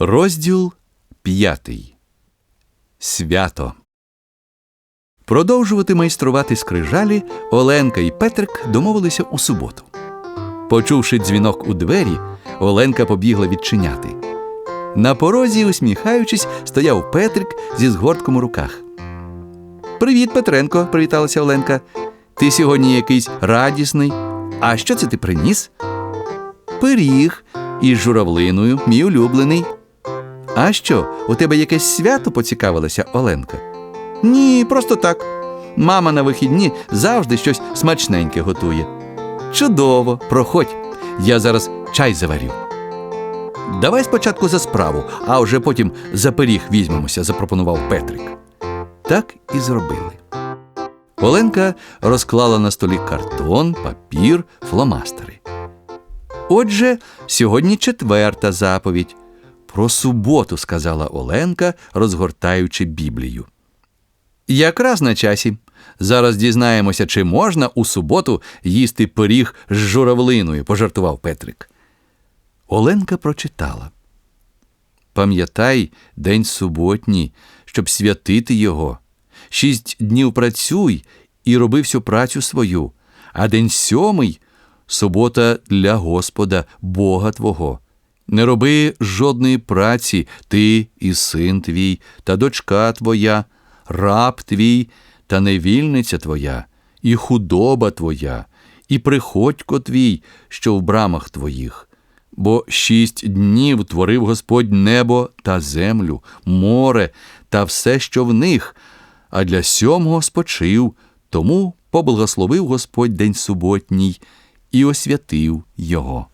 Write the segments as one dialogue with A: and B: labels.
A: Розділ п'ятий. Свято. Продовжувати майструвати скрижалі Оленка і Петрик домовилися у суботу. Почувши дзвінок у двері, Оленка побігла відчиняти. На порозі, усміхаючись, стояв Петрик зі згортком у руках. Привіт, Петренко, привіталася Оленка. Ти сьогодні якийсь радісний. А що це ти приніс? Пиріг із журавлиною, мій улюблений. А що, у тебе якесь свято поцікавилася Оленка? Ні, просто так. Мама на вихідні завжди щось смачненьке готує. Чудово, проходь. Я зараз чай заварю. Давай спочатку за справу, а вже потім за пиріг візьмемося, запропонував Петрик. Так і зробили. Оленка розклала на столі картон, папір, фломастери. Отже, сьогодні четверта заповідь. Про суботу, сказала Оленка, розгортаючи Біблію. Якраз на часі. Зараз дізнаємося, чи можна у суботу їсти пиріг з журавлиною, пожартував Петрик. Оленка прочитала. Пам'ятай день суботній, щоб святити його. Шість днів працюй і роби всю працю свою, а день сьомий субота для Господа, Бога Твого. Не роби жодної праці, ти і син твій, та дочка твоя, раб твій, та невільниця твоя, і худоба твоя, і приходько твій, що в брамах твоїх. Бо шість днів творив Господь небо та землю, море та все, що в них, а для сьомого спочив, тому поблагословив Господь день суботній і освятив його.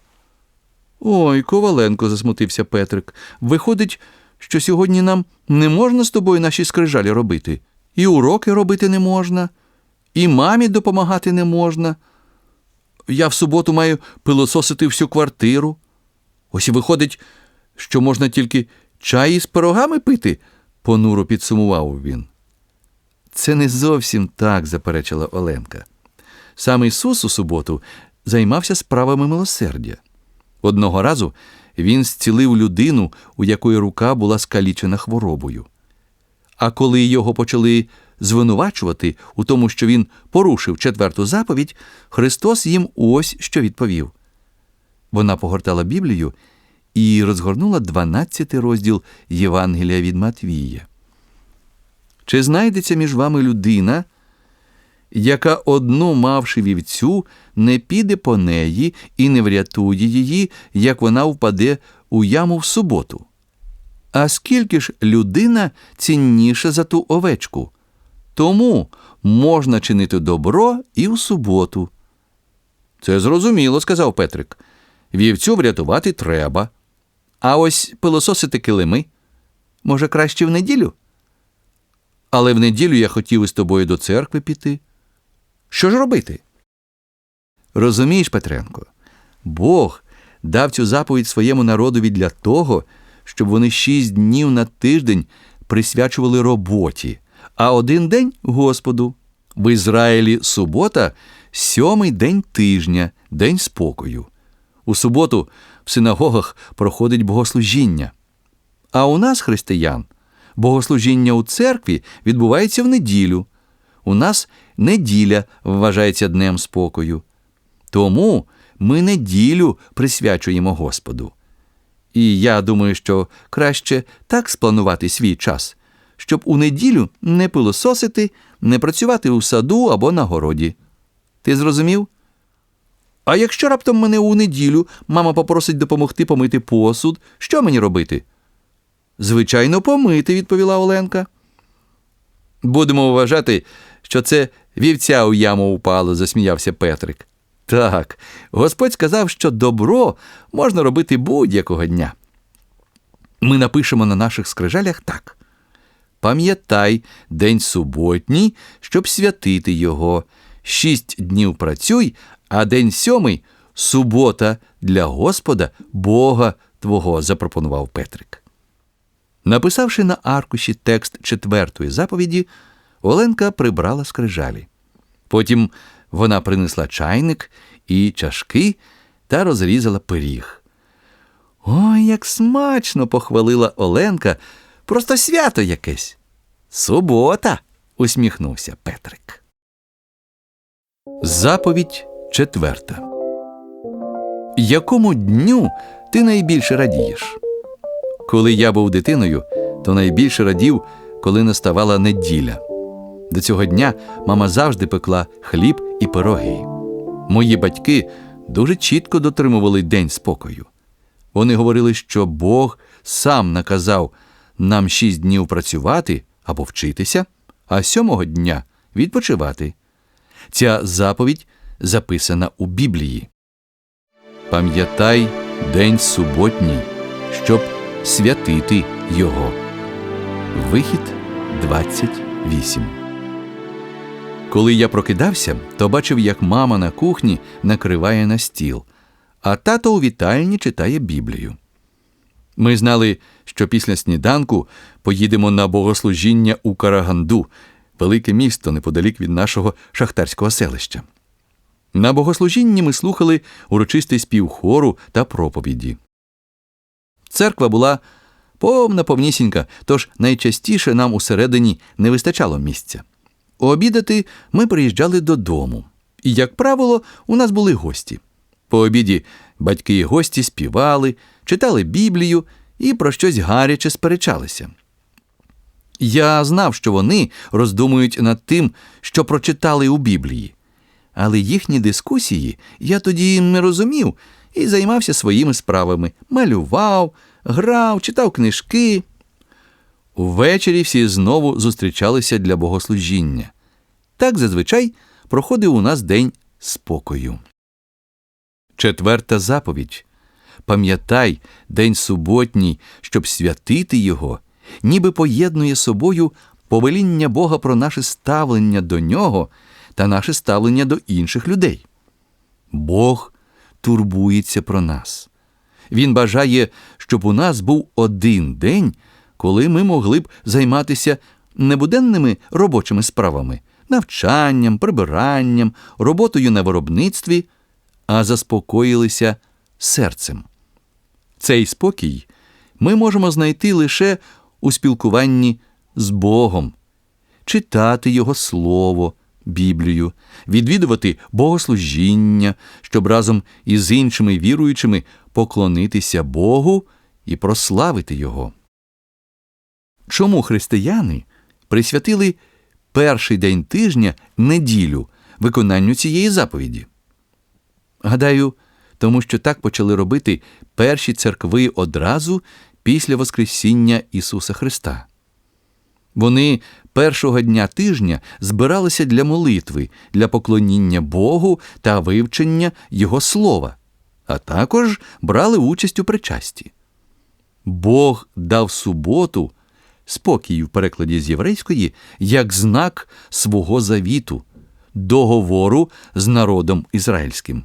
A: Ой, Коваленко, засмутився Петрик. Виходить, що сьогодні нам не можна з тобою наші скрижалі робити, і уроки робити не можна, і мамі допомагати не можна. Я в суботу маю пилососити всю квартиру. Ось і виходить, що можна тільки чай із пирогами пити, понуро підсумував він. Це не зовсім так, заперечила Оленка. Сам Ісус у суботу займався справами милосердя. Одного разу він зцілив людину, у якої рука була скалічена хворобою. А коли його почали звинувачувати у тому, що він порушив четверту заповідь, Христос їм ось що відповів. Вона погортала Біблію і розгорнула 12 розділ Євангелія від Матвія. Чи знайдеться між вами людина, яка одну мавши вівцю, не піде по неї і не врятує її, як вона впаде у яму в суботу? А скільки ж людина цінніша за ту овечку? Тому можна чинити добро і в суботу. Це зрозуміло, сказав Петрик. Вівцю врятувати треба. А ось пилососити килими. Може, краще в неділю? Але в неділю я хотів із тобою до церкви піти. Що ж робити? Розумієш, Петренко, Бог дав цю заповідь своєму народові для того, щоб вони шість днів на тиждень присвячували роботі, а один день Господу. В Ізраїлі субота сьомий день тижня, день спокою. У суботу в синагогах проходить богослужіння. А у нас, християн, богослужіння у церкві відбувається в неділю. У нас неділя вважається днем спокою. Тому ми неділю присвячуємо Господу. І я думаю, що краще так спланувати свій час, щоб у неділю не пилососити, не працювати у саду або на городі. Ти зрозумів? А якщо раптом мене у неділю мама попросить допомогти помити посуд, що мені робити? Звичайно, помити, відповіла Оленка. Будемо вважати, що це вівця у яму упало, засміявся Петрик. Так, Господь сказав, що добро можна робити будь-якого дня. Ми напишемо на наших скрижалях так. Пам'ятай день суботній, щоб святити його. Шість днів працюй, а день сьомий субота для Господа, Бога Твого, запропонував Петрик. Написавши на аркуші текст четвертої заповіді, Оленка прибрала скрижалі. Потім вона принесла чайник і чашки та розрізала пиріг. Ой, як смачно похвалила Оленка. Просто свято якесь. Субота, усміхнувся Петрик. Заповідь четверта. Якому дню ти найбільше радієш? Коли я був дитиною, то найбільше радів, коли наставала неділя. До цього дня мама завжди пекла хліб і пироги. Мої батьки дуже чітко дотримували день спокою. Вони говорили, що Бог сам наказав нам шість днів працювати або вчитися, а сьомого дня відпочивати. Ця заповідь записана у Біблії. Пам'ятай день суботній, щоб святити його. Вихід 28 Коли я прокидався, то бачив, як мама на кухні накриває на стіл, а тато у вітальні читає Біблію. Ми знали, що після сніданку поїдемо на богослужіння у Караганду, велике місто неподалік від нашого шахтарського селища. На богослужінні ми слухали урочистий спів хору та проповіді. Церква була повна повнісінька, тож найчастіше нам усередині не вистачало місця. Обідати ми приїжджали додому, і, як правило, у нас були гості. По обіді батьки і гості співали, читали Біблію і про щось гаряче сперечалися. Я знав, що вони роздумують над тим, що прочитали у Біблії, але їхні дискусії я тоді не розумів і займався своїми справами, малював, грав, читав книжки. Увечері всі знову зустрічалися для богослужіння. Так зазвичай проходив у нас день спокою. Четверта заповідь. Пам'ятай день суботній, щоб святити його, ніби поєднує собою повеління Бога про наше ставлення до нього та наше ставлення до інших людей. Бог турбується про нас. Він бажає, щоб у нас був один день, коли ми могли б займатися небуденними робочими справами, навчанням, прибиранням, роботою на виробництві, а заспокоїлися серцем. Цей спокій ми можемо знайти лише у спілкуванні з Богом, читати Його Слово, Біблію, відвідувати богослужіння, щоб разом із іншими віруючими поклонитися Богу і прославити Його. Чому християни присвятили перший день тижня неділю виконанню цієї заповіді? Гадаю, тому що так почали робити перші церкви одразу після Воскресіння Ісуса Христа. Вони першого дня тижня збиралися для молитви, для поклоніння Богу та вивчення Його слова, а також брали участь у причасті. Бог дав суботу, спокій в перекладі з єврейської, як знак свого завіту, договору з народом ізраїльським.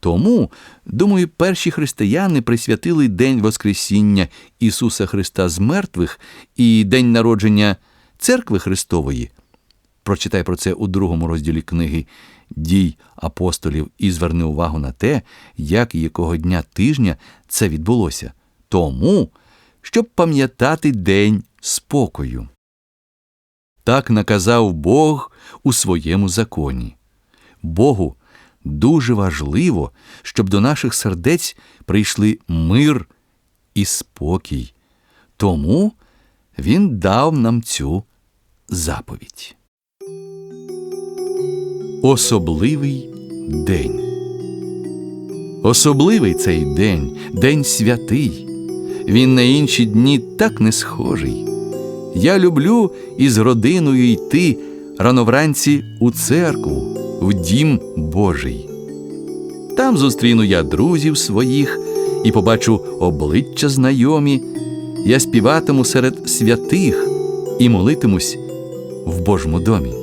A: Тому, думаю, перші християни присвятили День Воскресіння Ісуса Христа з мертвих і День народження Церкви Христової. Прочитай про це у другому розділі книги Дій апостолів і зверни увагу на те, як і якого дня тижня це відбулося. Тому, щоб пам'ятати день спокою. Так наказав Бог у своєму законі. Богу дуже важливо, щоб до наших сердець прийшли мир і спокій. Тому Він дав нам цю заповідь. Особливий день. Особливий цей день, день святий. Він на інші дні так не схожий. Я люблю із родиною йти рано вранці у церкву, в дім Божий. Там зустріну я друзів своїх і побачу обличчя знайомі. Я співатиму серед святих і молитимусь в Божому домі.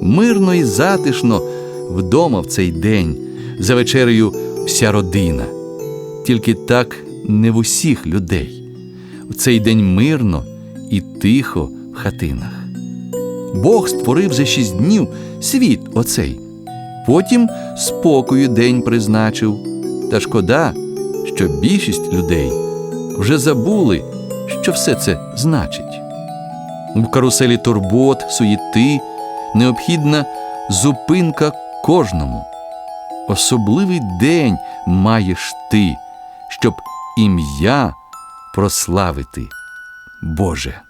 A: Мирно і затишно вдома в цей день за вечерею вся родина. Тільки так не в усіх людей. В цей день мирно і тихо в хатинах. Бог створив за шість днів світ оцей, потім спокою день призначив. Та шкода, що більшість людей вже забули, що все це значить. У каруселі турбот, суєти необхідна зупинка кожному. Особливий день маєш ти, щоб ім'я прославити Боже.